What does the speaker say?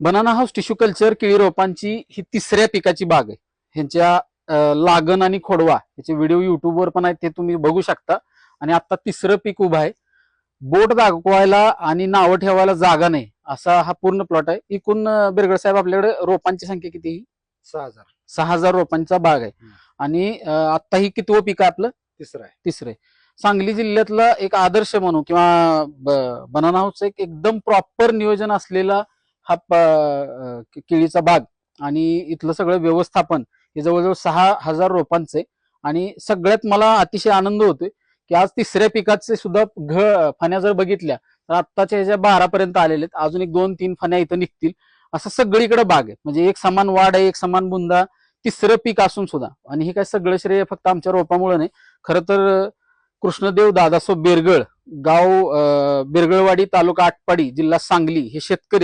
Banana house tissue culture केळी रोपांची ही तिसऱ्या पिकाची बाग आहे. ह्यांच्या लागण आणि खोडवा याचे व्हिडिओ युट्यूबवर पण आहेत ते तुम्ही बघू शकता. आणि आता तिसरं पीक उभं आहे. बोट दाखवायला आणि नावं ठेवायला जागा नाही असा हा पूर्ण प्लॉट आहे. एकूण बिरगड साहेब आपल्याकडे रोपांची संख्या किती आहे? सहा हजार. सहा हजार रोपांचा बाग आहे. आणि आता ही कितवं पीक आहे आपलं? तिसरा आहे. तिसरे सांगली जिल्ह्यातला एक आदर्श म्हणू किंवा बनाना हाऊसचं एक एकदम प्रॉपर नियोजन असलेला हा केळीचा बाग आणि इथलं सगळं व्यवस्थापन हे जवळजवळ सहा हजार रोपांचे आणि सगळ्यात मला अतिशय आनंद होतोय की आज तिसऱ्या पिकाचे सुद्धा घ फण्या जर बघितल्या तर आत्ताच्या ह्याच्या बारापर्यंत आलेले आहेत. अजून एक दोन तीन फण्या इथं निघतील. असं सगळीकडे बाग आहे म्हणजे एक समान वाढ आहे एक समान बुंदा तिसरं पीक असून सुद्धा. आणि हे काय सगळं श्रेय फक्त आमच्या रोपामुळे नाही. खरं तर कृष्णदेव दादासो बेरगळ गाव बेरगळवाडी तालुका आटपाडी जिल्हा सांगली हे शेतकरी